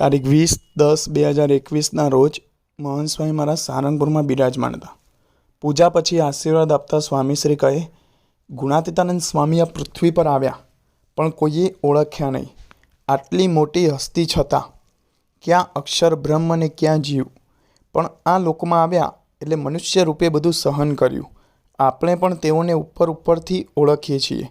તારીખ વીસ દસ બે હજાર એકવીસના રોજ મહંત સ્વામી મારા સારંગપુરમાં બિરાજમાન હતા. પૂજા પછી આશીર્વાદ આપતા સ્વામીશ્રી કહે, ગુણાતીતાનંદ સ્વામી આ પૃથ્વી પર આવ્યા, પણ કોઈએ ઓળખ્યા નહીં. આટલી મોટી હસ્તી છતાં ક્યાં અક્ષર બ્રહ્મ અને ક્યાં જીવ? પણ આ લોકમાં આવ્યા એટલે મનુષ્ય રૂપે બધું સહન કર્યું. આપણે પણ તેઓને ઉપર ઉપરથી ઓળખીએ છીએ.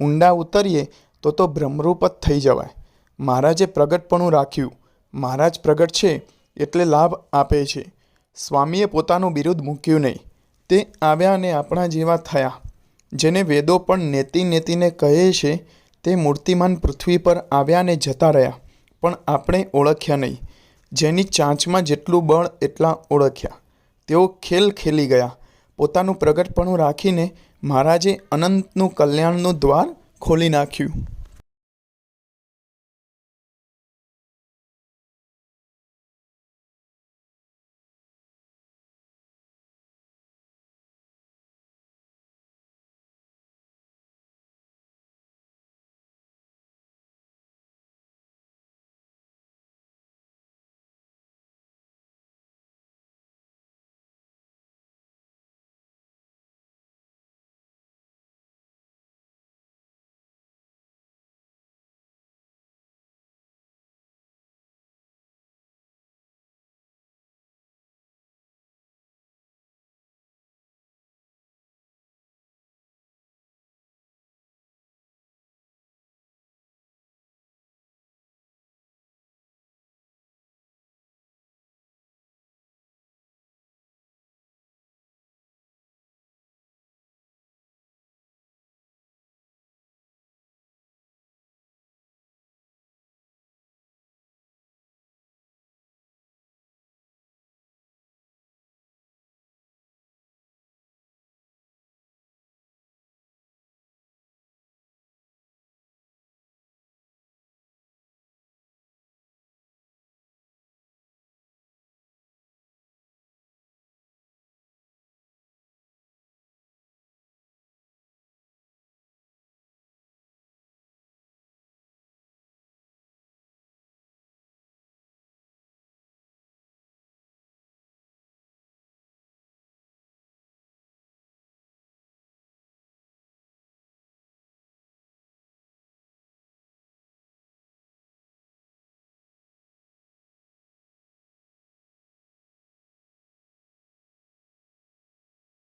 ઊંડા ઉતરીએ તો તો બ્રહ્મરૂપ જ થઈ જવાય. મહારાજે પ્રગટપણું રાખ્યું. મહારાજ પ્રગટ છે એટલે લાભ આપે છે. સ્વામીએ પોતાનું બિરુદ મૂક્યું નહીં. તે આવ્યા અને આપણા જેવા થયા. જેને વેદો પણ નેતિ નેતિને કહે છે, તે મૂર્તિમાન પૃથ્વી પર આવ્યા અને જતા રહ્યા, પણ આપણે ઓળખ્યા નહીં. જેની ચાંચમાં જેટલું બળ એટલા ઓળખ્યા. તેઓ ખેલ ખેલી ગયા. પોતાનું પ્રગટપણું રાખીને મહારાજે અનંતનું કલ્યાણનું દ્વાર ખોલી નાખ્યું.